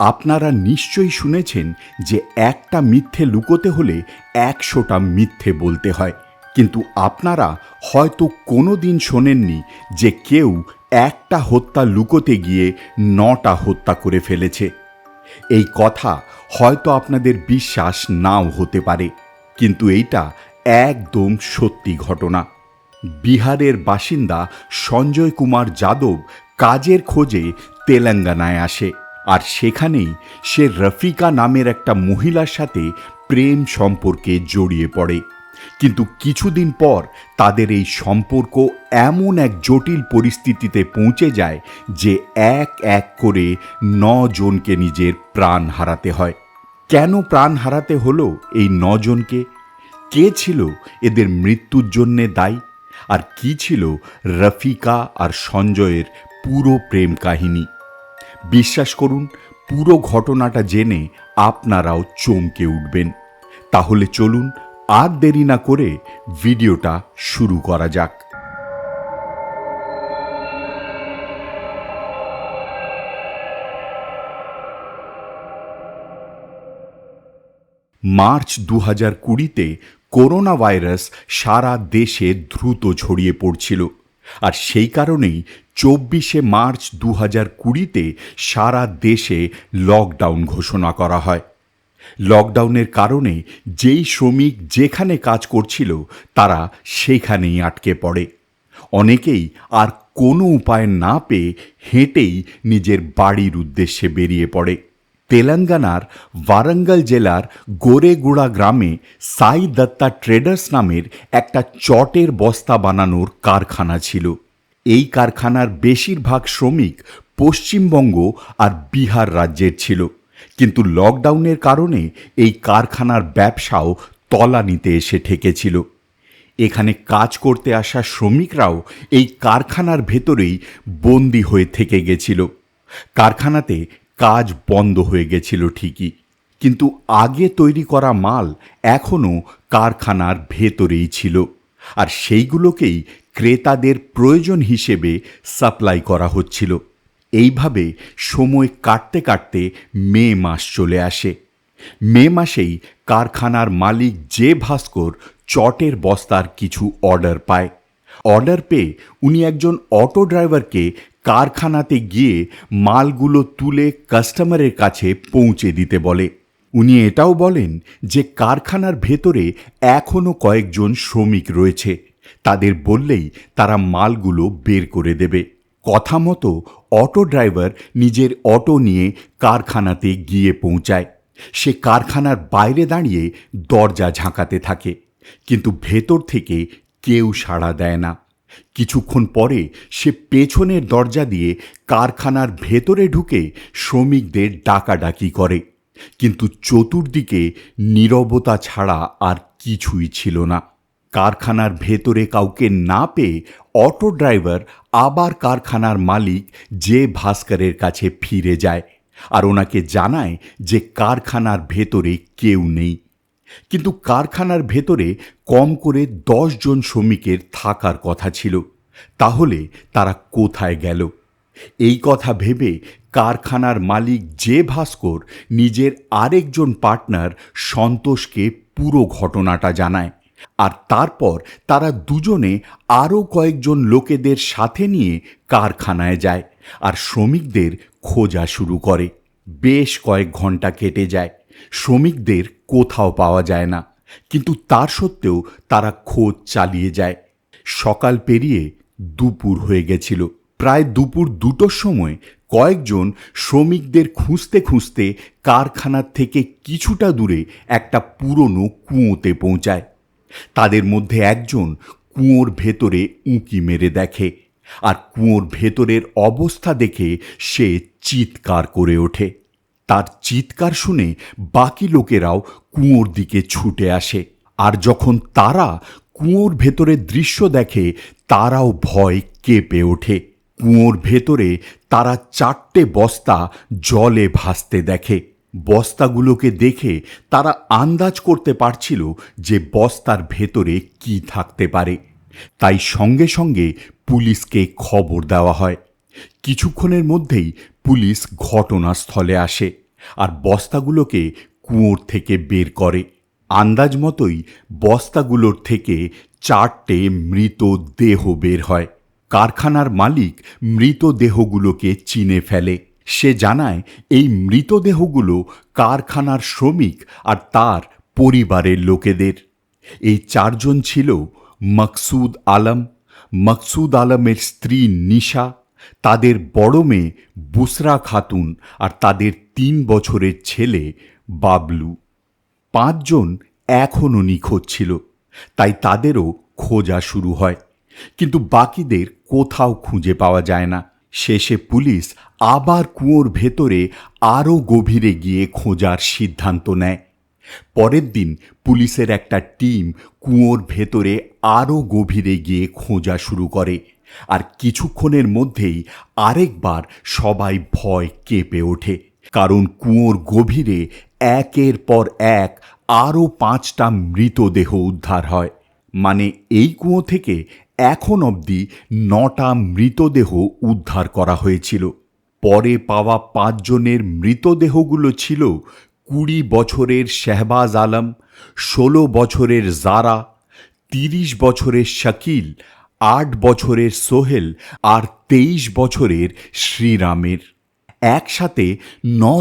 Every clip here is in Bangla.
আপনারা নিশ্চয়ই শুনেছেন যে একটা মিথ্যে লুকোতে হলে একশোটা মিথ্যে বলতে হয়। কিন্তু আপনারা হয়তো কোনো দিন শোনেননি যে কেউ একটা হত্যা লুকোতে গিয়ে নটা হত্যা করে ফেলেছে। এই কথা হয়তো আপনাদের বিশ্বাস নাও হতে পারে, কিন্তু এইটা একদম সত্যি ঘটনা। বিহারের বাসিন্দা সঞ্জয় কুমার যাদব কাজের খোঁজে তেলেঙ্গানায় আসে। আর সেখানেই সে রফিকা নামের একটা মহিলার সাথে প্রেম সম্পর্কে জড়িয়ে পড়ে। কিন্তু কিছুদিন পর তাদের এই সম্পর্ক এমন এক জটিল পরিস্থিতিতে পৌঁছে যায় যে এক এক করে নজনকে নিজের প্রাণ হারাতে হয়। কেন প্রাণ হারাতে হলো এই নজনকে? কে ছিল এদের মৃত্যুর জন্যে দায়ী? আর কি ছিল রফিকা আর সঞ্জয়ের পুরো প্রেম কাহিনী? বিশ্বাস করুন, পুরো ঘটনাটা জেনে আপনারাও চমকে উঠবেন। তাহলে চলুন আর দেরি না করে ভিডিওটা শুরু করা যাক। মার্চ দু হাজার কুড়িতে করোনা ভাইরাস সারা দেশে দ্রুত ছড়িয়ে পড়ছিল। আর সেই কারণেই চব্বিশে মার্চ দু হাজার কুড়িতে সারা দেশে লকডাউন ঘোষণা করা হয়। লকডাউনের কারণে যেই শ্রমিক যেখানে কাজ করছিল, তারা সেখানেই আটকে পড়ে। অনেকেই আর কোনো উপায় না পেয়ে হেঁটেই নিজের বাড়ির উদ্দেশ্যে বেরিয়ে পড়ে। তেলেঙ্গানার ওয়ারাঙ্গল জেলার গোরেগুড়া গ্রামে সাই দত্তা ট্রেডার্স নামের একটা চটের বস্তা বানানোর কারখানা ছিল। এই কারখানার বেশিরভাগ শ্রমিক পশ্চিমবঙ্গ আর বিহার রাজ্যের ছিল। কিন্তু লকডাউনের কারণে এই কারখানার ব্যবসাও তলানিতে এসে ঠেকেছিল। এখানে কাজ করতে আসা শ্রমিকরাও এই কারখানার ভেতরেই বন্দি হয়ে থেকে গেছিল। কারখানাতে কাজ বন্ধ হয়ে গেছিল ঠিকই। কিন্তু আগে তৈরি করা মাল এখনও কারখানার ভেতরেই ছিল। আর সেইগুলোকেই ক্রেতাদের প্রয়োজন হিসেবে সাপ্লাই করা হচ্ছিল। এইভাবে সময় কাটতে কাটতে মে মাস চলে আসে। মে মাসেই কারখানার মালিক যে ভাস্কর চটের বস্তার কিছু অর্ডার পায়। অর্ডার পেয়ে উনি একজন অটো ড্রাইভারকে কারখানাতে গিয়ে মালগুলো তুলে কাস্টমারের কাছে পৌঁছে দিতে বলে। উনি এটাও বলেন যে কারখানার ভেতরে এখনও কয়েকজন শ্রমিক রয়েছে। তাদের বললেই তারা মালগুলো বের করে দেবে। কথা মতো অটো ড্রাইভার নিজের অটো নিয়ে কারখানাতে গিয়ে পৌঁছায়। সে কারখানার বাইরে দাঁড়িয়ে দরজা ঝাঁকাতে থাকে। কিন্তু ভেতর থেকে কেউ সাড়া দেয় না। কিছুক্ষণ পরে সে পেছনের দরজা দিয়ে কারখানার ভেতরে ঢুকে শ্রমিকদের ডাকাডাকি করে। কিন্তু চতুর্দিকে নীরবতা ছাড়া আর কিছুই ছিল না। কারখানার ভেতরে কাউকে না পেয়ে অটো ড্রাইভার আবার কারখানার মালিক যে ভাস্করের কাছে ফিরে যায় আর ওনাকে জানায় যে কারখানার ভেতরে কেউ নেই। কিন্তু কারখানার ভেতরে কম করে জন শ্রমিকের থাকার কথা ছিল। তাহলে তারা কোথায় গেল? এই কথা ভেবে কারখানার মালিক যে ভাস্কর নিজের আরেকজন পার্টনার সন্তোষকে পুরো ঘটনাটা জানায়। আর তারপর তারা দুজনে আরও কয়েকজন লোকেদের সাথে নিয়ে কারখানায় যায় আর শ্রমিকদের খোঁজা শুরু করে। বেশ কয়েক ঘণ্টা কেটে যায়। শ্রমিকদের কোথাও পাওয়া যায় না। কিন্তু তার সত্ত্বেও তারা খোঁজ চালিয়ে যায়। সকাল পেরিয়ে দুপুর হয়ে গেছিল। প্রায় দুপুর দুটোর সময় কয়েকজন শ্রমিকদের খুঁজতে খুঁজতে কারখানার থেকে কিছুটা দূরে একটা পুরনো কুঁয়োতে পৌঁছায়। তাদের মধ্যে একজন কুয়োর ভেতরে উঁকি মেরে দেখে আর কুঁয়োর ভেতরের অবস্থা দেখে সে চিৎকার করে ওঠে। তার চিৎকার শুনে বাকি লোকেরাও কুয়োর দিকে ছুটে আসে। আর যখন তারা কুয়োর ভেতরের দৃশ্য দেখে, তারাও ভয় কেঁপে ওঠে। কুয়োর ভেতরে তারা চারটে বস্তা জলে ভাসতে দেখে। বস্তাগুলোকে দেখে তারা আন্দাজ করতে পারছিল যে বস্তার ভেতরে কি থাকতে পারে। তাই সঙ্গে সঙ্গে পুলিশকে খবর দেওয়া হয়। কিছুক্ষণের মধ্যেই পুলিশ ঘটনাস্থলে আসে। আর বস্তাগুলোকে কুয়োর থেকে বের করে। আন্দাজ মতোই বস্তাগুলোর থেকে চারটে মৃত দেহ বের হয়। কারখানার মালিক মৃতদেহগুলোকে চিনে ফেলে। সে জানায়, এই মৃতদেহগুলো কারখানার শ্রমিক আর তার পরিবারের লোকেদের। এই চারজন ছিল মকসুদ আলম। মকসুদ আলমের স্ত্রী নিশা তাদের বড় মেয়ে বুসরা খাতুন আর তাদের তিন বছরের ছেলে বাবলু। পাঁচজন এখনও নিখোঁজ ছিল, তাই তাদেরও খোঁজা শুরু হয়। কিন্তু বাকিদের কোথাও খুঁজে পাওয়া যায় না। শেষে পুলিশ আবার কুয়োর ভেতরে আরও গভীরে গিয়ে খোঁজার সিদ্ধান্ত নেয়। পরের দিন পুলিশের একটা টিম কুয়োর ভেতরে আরও গভীরে গিয়ে খোঁজা শুরু করে। আর কিছুক্ষণের মধ্যেই আরেকবার সবাই ভয় কেঁপে ওঠে, কারণ কুয়োর গভীরে একের পর এক আরও পাঁচটা মৃতদেহ উদ্ধার হয়। মানে এই কুয়ো থেকে এখন অবধি নটা মৃতদেহ উদ্ধার করা হয়েছিল। পরে পাওয়া পাঁচজনের মৃতদেহগুলো ছিল কুড়ি বছরের শেহবাজ আলম, ষোলো বছরের জারা, তিরিশ বছরের শাকিল আট বছরের সোহেল আর তেইশ বছরের শ্রীরামের। একসাথে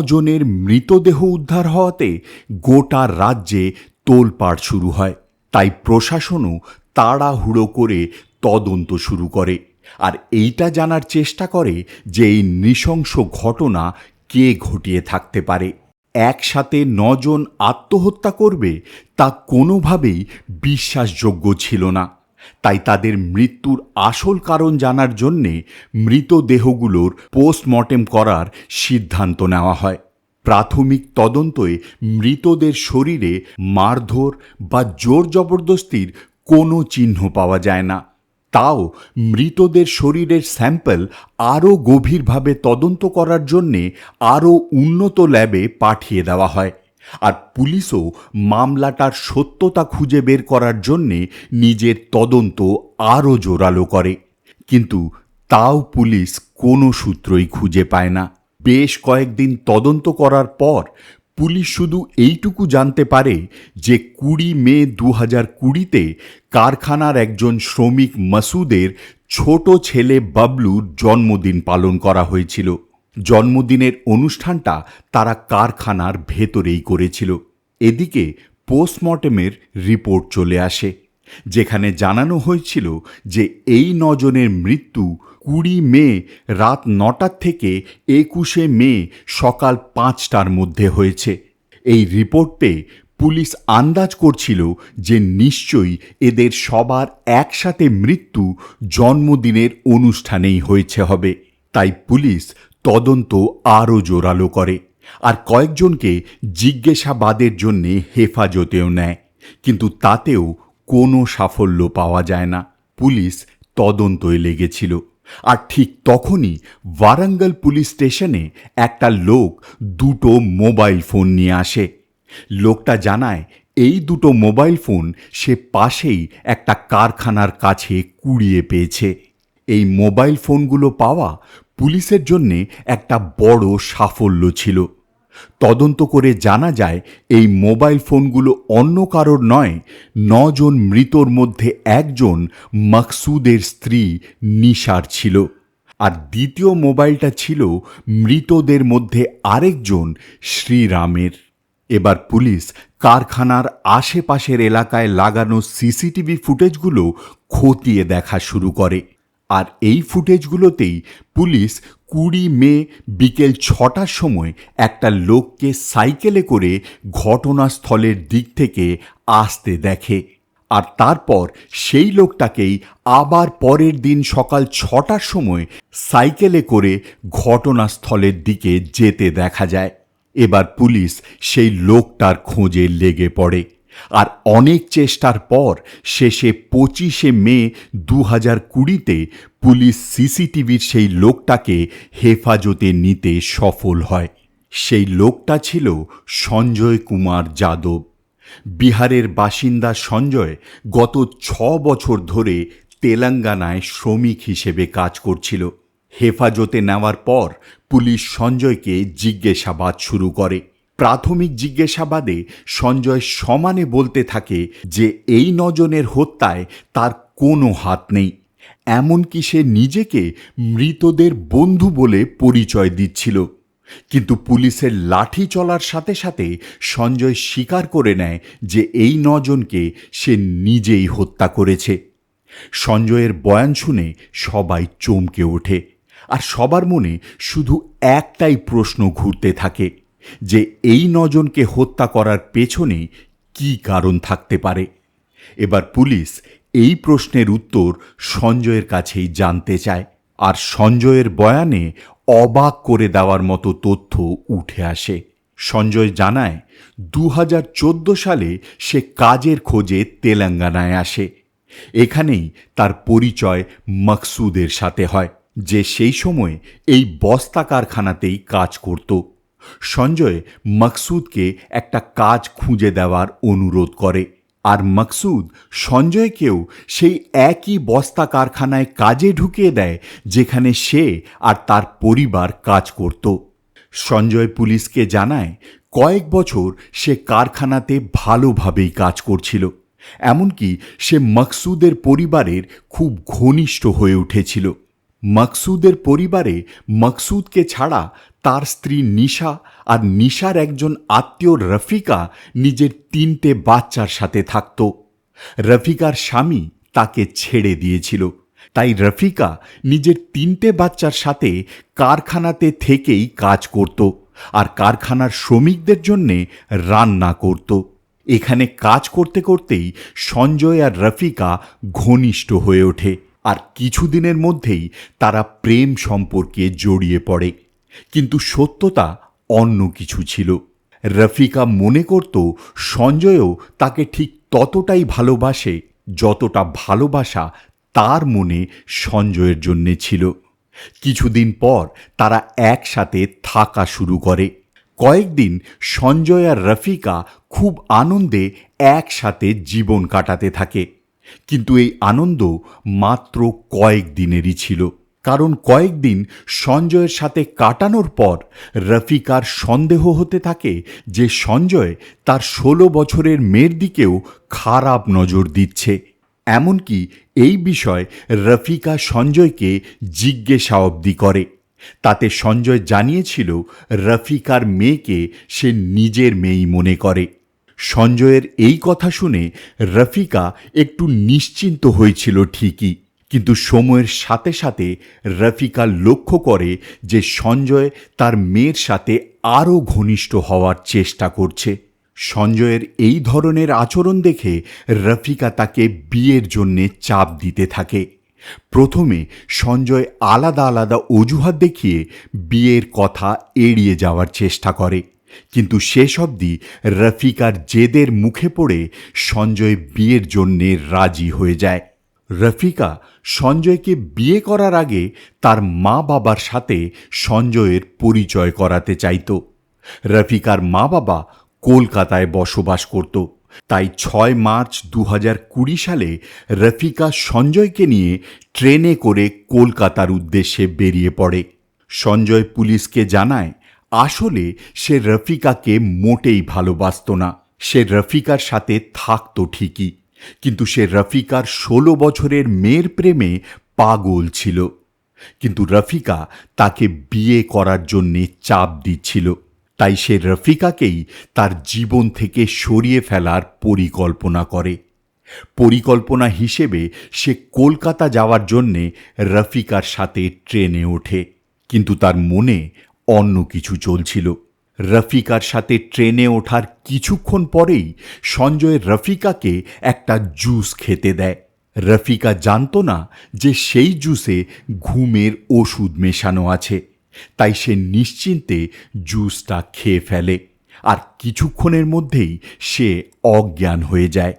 জনের মৃতদেহ উদ্ধার হওয়াতে গোটা রাজ্যে তোলপাড় শুরু হয়। তাই প্রশাসনও তাড়াহুড়ো করে তদন্ত শুরু করে। আর এইটা জানার চেষ্টা করে যে এই নৃশংস ঘটনা কে ঘটিয়ে থাকতে পারে। একসাথে নজন আত্মহত্যা করবে তা কোনোভাবেই বিশ্বাসযোগ্য ছিল না। তাই তাদের মৃত্যুর আসল কারণ জানার জন্যে মৃতদেহগুলোর পোস্টমর্টেম করার সিদ্ধান্ত নেওয়া হয়। প্রাথমিক তদন্তয়ে মৃতদের শরীরে মারধর বা জোর জবরদস্তির কোনো চিহ্ন পাওয়া যায় না। তাও মৃতদের শরীরের স্যাম্পল আরও গভীরভাবে তদন্ত করার জন্যে আরও উন্নত ল্যাবে পাঠিয়ে দেওয়া হয়। আর পুলিশও মামলাটার সত্যতা খুঁজে বের করার জন্যে নিজের তদন্ত আরও জোরালো করে। কিন্তু তাও পুলিশ কোনো সূত্রই খুঁজে পায় না। বেশ কয়েকদিন তদন্ত করার পর পুলিশ শুধু এইটুকু জানতে পারে যে কুড়ি মে দু হাজার কুড়িতে কারখানার একজন শ্রমিক মাসুদের ছোট ছেলে বাবলুর জন্মদিন পালন করা হয়েছিল। জন্মদিনের অনুষ্ঠানটা তারা কারখানার ভেতরেই করেছিল। এদিকে পোস্টমর্টেমের রিপোর্ট চলে আসে, যেখানে জানানো হয়েছিল যে এই নজনের মৃত্যু কুড়ি মে রাত নটার থেকে একুশে মে সকাল পাঁচটার মধ্যে হয়েছে। এই রিপোর্ট পুলিশ আন্দাজ করছিল যে নিশ্চয়ই এদের সবার একসাথে মৃত্যু জন্মদিনের অনুষ্ঠানেই হয়েছে হবে। তাই পুলিশ তদন্ত আরও জোরালো করে আর কয়েকজনকে জিজ্ঞাসাবাদের জন্যে হেফাজতেও নেয়। কিন্তু তাতেও কোনো সাফল্য পাওয়া যায় না। পুলিশ তদন্তই লেগেছিল। আর ঠিক তখনই ওয়ারাঙ্গল পুলিশ স্টেশনে একটা লোক দুটো মোবাইল ফোন নিয়ে আসে। লোকটা জানায়, এই দুটো মোবাইল ফোন সে পাশেই একটা কারখানার কাছে কুড়িয়ে পেয়েছে। এই মোবাইল ফোনগুলো পাওয়া পুলিশের জন্যে একটা বড় সাফল্য ছিল। তদন্ত করে জানা যায়, এই মোবাইল ফোনগুলো অন্য কারোর নয়, নজন মৃতর মধ্যে একজন মকসুদের স্ত্রী নিশার ছিল। আর দ্বিতীয় মোবাইলটা ছিল মৃতদের মধ্যে আরেকজন শ্রীরামের। এবার পুলিশ কারখানার আশেপাশের এলাকায় লাগানো সিসিটিভি ফুটেজগুলো খতিয়ে দেখা শুরু করে। আর এই ফুটেজগুলোতেই পুলিশ কুড়ি মে বিকেল ছটার সময় একটা লোককে সাইকেলে করে ঘটনাস্থলের দিক থেকে আসতে দেখে। আর তারপর সেই লোকটাকেই আবার পরের দিন সকাল ছটার সময় সাইকেলে করে ঘটনাস্থলের দিকে যেতে দেখা যায়। এবার পুলিশ সেই লোকটার খোঁজে লেগে পড়ে। আর অনেক চেষ্টার পর শেষে পঁচিশে মে দু হাজার কুড়িতে পুলিশ সিসিটিভির সেই লোকটাকে হেফাজতে নিতে সফল হয়। সেই লোকটা ছিল সঞ্জয় কুমার যাদব। বিহারের বাসিন্দা সঞ্জয় গত ছ বছর ধরে তেলেঙ্গানায় শ্রমিক হিসেবে কাজ করছিল। হেফাজতে নেওয়ার পর পুলিশ সঞ্জয়কে জিজ্ঞাসাবাদ শুরু করে। প্রাথমিক জিজ্ঞাসাবাদে সঞ্জয় সমানে বলতে থাকে যে এই নজনের হত্যায় তার কোনো হাত নেই। এমনকি সে নিজেকে মৃতদের বন্ধু বলে পরিচয় দিচ্ছিল। কিন্তু পুলিশের লাঠি চলার সাথে সাথে সঞ্জয় স্বীকার করে নেয় যে এই নজনকে সে নিজেই হত্যা করেছে। সঞ্জয়ের বয়ান শুনে সবাই চমকে ওঠে। আর সবার মনে শুধু একটাই প্রশ্ন ঘুরতে থাকে। যে এই নজনকে হত্যা করার পেছনে কি কারণ থাকতে পারে? এবার পুলিশ এই প্রশ্নের উত্তর সঞ্জয়ের কাছেই জানতে চায়। আর সঞ্জয়ের বয়ানে অবাক করে দেওয়ার মতো তথ্য উঠে আসে। সঞ্জয় জানায় দু হাজার চোদ্দ সালে সে কাজের খোঁজে তেলেঙ্গানায় আসে। এখানেই তার পরিচয় মকসুদের সাথে হয়, যে সেই সময় এই বস্তা কারখানাতেই কাজ করত। সঞ্জয় মকসুদকে একটা কাজ খুঁজে দেওয়ার অনুরোধ করে। আর মকসুদ সঞ্জয়কেও সেই একই বস্তা কারখানায় কাজে ঢুকিয়ে দেয়, যেখানে সে আর তার পরিবার কাজ করত। সঞ্জয় পুলিশকে জানায়, কয়েক বছর সে কারখানাতে ভালোভাবেই কাজ করছিল। এমনকি সে মকসুদের পরিবারের খুব ঘনিষ্ঠ হয়ে উঠেছিল। মকসুদের পরিবারে মকসুদকে ছাড়া তার স্ত্রী নিশা আর নিশার একজন আত্মীয় রফিকা নিজের তিনটে বাচ্চার সাথে থাকত। রফিকার স্বামী তাকে ছেড়ে দিয়েছিল। তাই রফিকা নিজের তিনটে বাচ্চার সাথে কারখানাতে থেকেই কাজ করত আর কারখানার শ্রমিকদের জন্যে রান্না করত। এখানে কাজ করতে করতেই সঞ্জয় আর রফিকা ঘনিষ্ঠ হয়ে ওঠে। আর কিছুদিনের মধ্যেই তারা প্রেম সম্পর্কে জড়িয়ে পড়ে। কিন্তু সত্যতা অন্য কিছু ছিল। রফিকা মনে করত সঞ্জয়ও তাকে ঠিক ততটাই ভালোবাসে যতটা ভালোবাসা তার মনে সঞ্জয়ের জন্যে ছিল। কিছুদিন পর তারা একসাথে থাকা শুরু করে। কয়েকদিন সঞ্জয় আর রফিকা খুব আনন্দে একসাথে জীবন কাটাতে থাকে। কিন্তু এই আনন্দ মাত্র কয়েক দিনেরই ছিল। কারণ কয়েকদিন সঞ্জয়ের সাথে কাটানোর পর রফিকার সন্দেহ হতে থাকে যে সঞ্জয় তার ষোলো বছরের মেয়ের দিকেও খারাপ নজর দিচ্ছে। এমনকি এই বিষয় রফিকা সঞ্জয়কে জিজ্ঞাসা অবধি করে। তাতে সঞ্জয় জানিয়েছিল, রফিকার মেয়েকে সে নিজের মেয়েই মনে করে। সঞ্জয়ের এই কথা শুনে রফিকা একটু নিশ্চিন্ত হয়েছিল ঠিকই। কিন্তু সময়ের সাথে সাথে রফিকা লক্ষ্য করে যে সঞ্জয় তার মেয়ের সাথে আরও ঘনিষ্ঠ হওয়ার চেষ্টা করছে। সঞ্জয়ের এই ধরনের আচরণ দেখে রফিকা তাকে বিয়ের জন্যে চাপ দিতে থাকে। প্রথমে সঞ্জয় আলাদা আলাদা অজুহাত দেখিয়ে বিয়ের কথা এড়িয়ে যাওয়ার চেষ্টা করে। কিন্তু শেষ অবধি রফিকার জেদের মুখে পড়ে সঞ্জয় বিয়ের জন্যে রাজি হয়ে যায়। রফিকা সঞ্জয়কে বিয়ে করার আগে তার মা বাবার সাথে সঞ্জয়ের পরিচয় করাতে চাইত। রফিকার মা বাবা কলকাতায় বসবাস করত। তাই ছয় মার্চ দু কুড়ি সালে রফিকা সঞ্জয়কে নিয়ে ট্রেনে করে কলকাতার উদ্দেশ্যে বেরিয়ে পড়ে। সঞ্জয় পুলিশকে জানায় আসলে সে রফিকাকে মোটেই ভালোবাসত না। সে রফিকার সাথে থাকত ঠিকই, কিন্তু সে রফিকার ষোলো বছরের মেয়ের প্রেমে পাগল ছিল। কিন্তু রফিকা তাকে বিয়ে করার জন্যে চাপ দিচ্ছিল। তাই সে রফিকাকেই তার জীবন থেকে সরিয়ে ফেলার পরিকল্পনা করে। পরিকল্পনা হিসেবে সে কলকাতা যাওয়ার জন্যে রফিকার সাথে ট্রেনে ওঠে। কিন্তু তার মনে অন্য কিছু চলছিল রফিকার সাথে ট্রেনে ওঠার কিছুক্ষণ পরেই সঞ্জয় রফিকাকে একটা জুস খেতে দেয়। রফিকা জানতো না যে সেই জুসে ঘুমের ওষুধ মেশানো আছে। তাই সে নিশ্চিন্তে জুসটা খেয়ে ফেলে। আর কিছুক্ষণের মধ্যেই সে অজ্ঞান হয়ে যায়।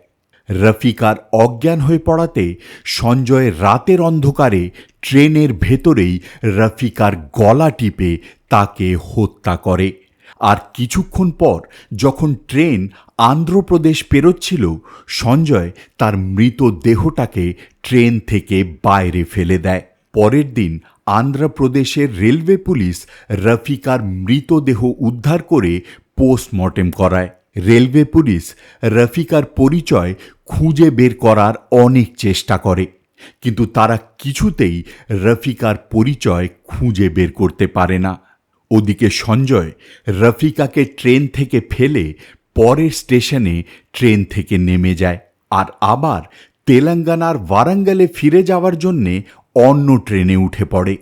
রফিকার অজ্ঞান হয়ে পড়াতে সঞ্জয় রাতের অন্ধকারে ট্রেনের ভেতরেই রফিকার গলা টিপে তাকে হত্যা করে। আর কিছুক্ষণ পর যখন ট্রেন আন্ধ্রপ্রদেশ পেরোচ্ছিল, সঞ্জয় তার মৃত দেহটাকে ট্রেন থেকে বাইরে ফেলে দেয়। পরের দিন আন্ধ্রপ্রদেশের রেলওয়ে পুলিশ রফিকার মৃতদেহ উদ্ধার করে পোস্টমর্টেম করায়। রেলওয়ে পুলিশ রফিকার পরিচয় খুঁজে বের করার অনেক চেষ্টা করে। কিন্তু তারা কিছুতেই রফিকার পরিচয় খুঁজে বের করতে পারে না। ওদিকে সঞ্জয় রফিকাকে ট্রেন থেকে ফেলে পরের স্টেশনে ট্রেন থেকে নেমে যায় আর আবার তেলেঙ্গানার ওয়ারাঙ্গলে ফিরে যাওয়ার জন্যে অন্য ট্রেনে উঠে পড়ে।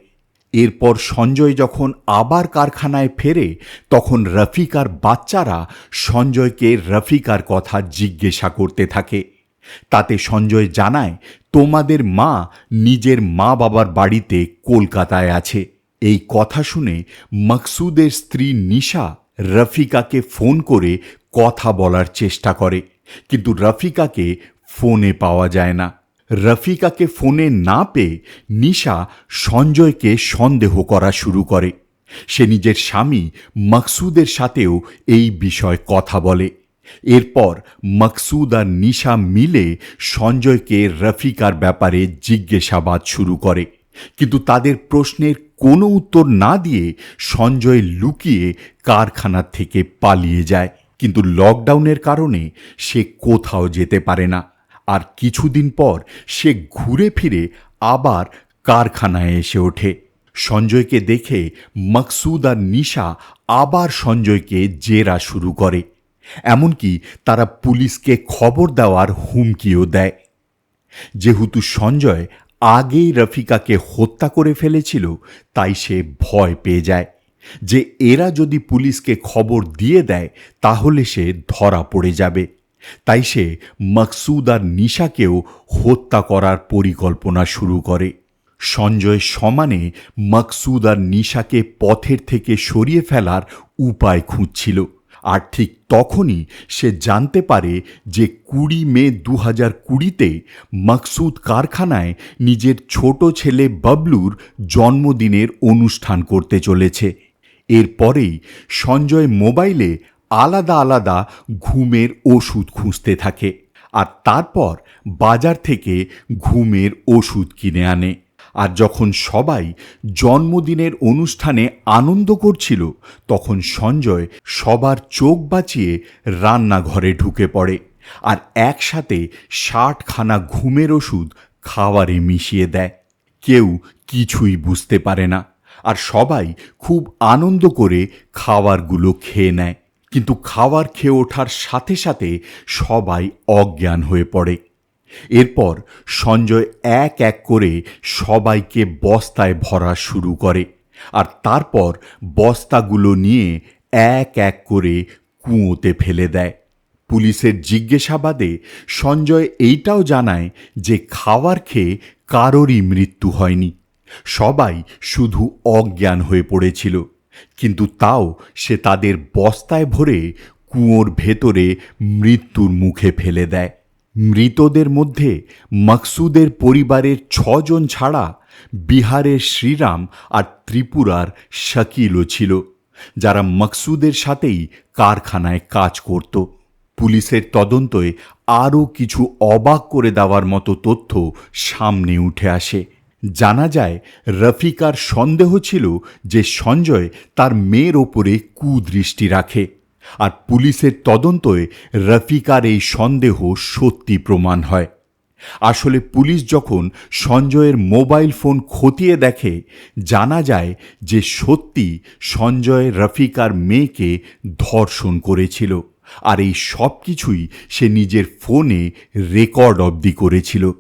এরপর সঞ্জয় যখন আবার কারখানায় ফেরে, তখন রফিকার বাচ্চারা সঞ্জয়কে রফিকার কথা জিজ্ঞাসা করতে থাকে। তাতে সঞ্জয় জানায়, তোমাদের মা নিজের মা বাবার বাড়িতে কলকাতায় আছে। এই কথা শুনে মকসুদের স্ত্রী নিশা রফিকাকে ফোন করে কথা বলার চেষ্টা করে। কিন্তু রফিকাকে ফোনে পাওয়া যায় না। রফিকাকে ফোনে না পেয়ে নিশা সঞ্জয়কে সন্দেহ করা শুরু করে। সে নিজের স্বামী মকসুদের সাথেও এই বিষয় কথা বলে। এরপর মকসুদ আর নিশা মিলে সঞ্জয়কে রফিকার ব্যাপারে জিজ্ঞাসাবাদ শুরু করে। কিন্তু তাদের প্রশ্নের কোনো উত্তর না দিয়ে সঞ্জয় লুকিয়ে কারখানার থেকে পালিয়ে যায়। কিন্তু লকডাউনের কারণে সে কোথাও যেতে পারে না। আর কিছুদিন পর সে ঘুরে ফিরে আবার কারখানায় এসে ওঠে। সঞ্জয়কে দেখে মকসুদ আর নিশা আবার সঞ্জয়কে জেরা শুরু করে। এমনকি তারা পুলিশকে খবর দেওয়ার হুমকিও দেয়। যেহেতু সঞ্জয় আগেই রফিকাকে হত্যা করে ফেলেছিল, তাই সে ভয় পেয়ে যায়। যে এরা যদি পুলিশকে খবর দিয়ে দেয়, তাহলে সে ধরা পড়ে যাবে। তাই সে মকসুদ আর নিশাকেও হত্যা করার পরিকল্পনা শুরু করে। সঞ্জয় সমানে মকসুদ আর নিশাকে পথের থেকে সরিয়ে ফেলার উপায় খুঁজছিল। আর ঠিক তখনই সে জানতে পারে যে কুড়ি মে দু হাজার কুড়িতে মকসুদ কারখানায় নিজের ছোট ছেলে বাবলুর জন্মদিনের অনুষ্ঠান করতে চলেছে। এরপরেই সঞ্জয় মোবাইলে আলাদা আলাদা ঘুমের ওষুধ খুঁজতে থাকে আর তারপর বাজার থেকে ঘুমের ওষুধ কিনে আনে। আর যখন সবাই জন্মদিনের অনুষ্ঠানে আনন্দ করছিল, তখন সঞ্জয় সবার চোখ বাঁচিয়ে রান্নাঘরে ঢুকে পড়ে আর একসাথে ষাটখানা ঘুমের ওষুধ খাওয়ারে মিশিয়ে দেয়। কেউ কিছুই বুঝতে পারে না আর সবাই খুব আনন্দ করে খাবারগুলো খেয়ে নেয়। কিন্তু খাবার খেয়ে ওঠার সাথে সাথে সবাই অজ্ঞান হয়ে পড়ে। এরপর সঞ্জয় এক এক করে সবাইকে বস্তায় ভরা শুরু করে আর তারপর বস্তাগুলো নিয়ে এক এক করে কুঁয়োতে ফেলে দেয়। পুলিশের জিজ্ঞাসাবাদে সঞ্জয় এইটাও জানায় যে খাবার খেয়ে কারোরই মৃত্যু হয়নি। সবাই শুধু অজ্ঞান হয়ে পড়েছিল। কিন্তু তাও সে তাদের বস্তায় ভরে কুয়োর ভেতরে মৃত্যুর মুখে ফেলে দেয়। মৃতদের মধ্যে মকসুদের পরিবারের ছজন ছাড়া বিহারের শ্রীরাম আর ত্রিপুরার শাকিলও ছিল, যারা মকসুদের সাথেই কারখানায় কাজ করত। পুলিশের তদন্তয় আরও কিছু অবাক করে দেওয়ার মতো তথ্য সামনে উঠে আসে। জানা যায়, রফিকার সন্দেহ ছিল যে সঞ্জয় তার মেয়ের ওপরে কুদৃষ্টি রাখে। আর পুলিশের তদন্তয় রফিকার এই সন্দেহ সত্যি প্রমাণ হয়। আসলে পুলিশ যখন সঞ্জয়ের মোবাইল ফোন খতিয়ে দেখে, জানা যায় যে সত্যি সঞ্জয় রফিকার মেয়েকে ধর্ষণ করেছিল। আর এই সব কিছুই সে নিজের ফোনে রেকর্ড অবধি করেছিল।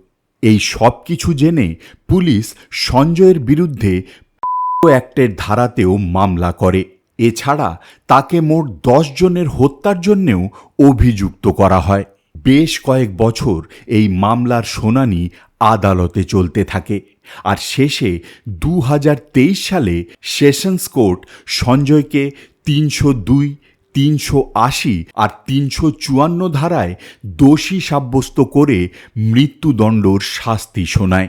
এই সব কিছু জেনে পুলিশ সঞ্জয়ের বিরুদ্ধে অ্যাক্টের ধারাতেও মামলা করে। এছাড়া তাকে মোট দশ জনের হত্যার জন্যেও অভিযুক্ত করা হয়। বেশ কয়েক বছর এই মামলার শুনানি আদালতে চলতে থাকে। আর শেষে দু হাজার তেইশ সালে সেশনস কোর্ট সঞ্জয়কে তিনশো দুই তিনশো আশি আর তিনশো চুয়ান্ন ধারায় দোষী সাব্যস্ত করে মৃত্যুদণ্ডর শাস্তি শোনায়।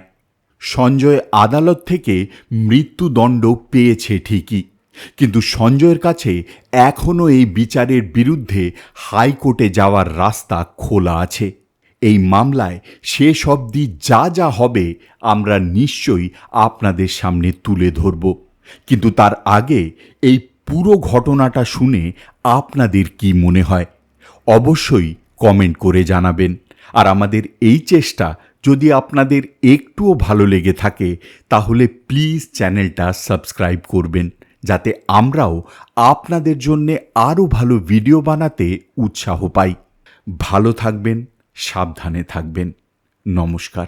সঞ্জয় আদালত থেকে মৃত্যুদণ্ড পেয়েছে ঠিকই। কিন্তু সঞ্জয়ের কাছে এখনও এই বিচারের বিরুদ্ধে হাইকোর্টে যাওয়ার রাস্তা খোলা আছে। এই মামলায় শেষ অবধি যা যা হবে আমরা নিশ্চয়ই আপনাদের সামনে তুলে ধরব। কিন্তু তার আগে এই পুরো ঘটনাটা শুনে আপনাদের কি মনে হয়? অবশ্যই কমেন্ট করে জানাবেন। আর আমাদের এই চেষ্টা যদি আপনাদের একটুও ভালো লেগে থাকে, তাহলে প্লিজ চ্যানেলটা সাবস্ক্রাইব করবেন, যাতে আমরাও আপনাদের জন্যে আরও ভালো ভিডিও বানাতে উৎসাহ পাই। ভালো থাকবেন, সাবধানে থাকবেন। নমস্কার।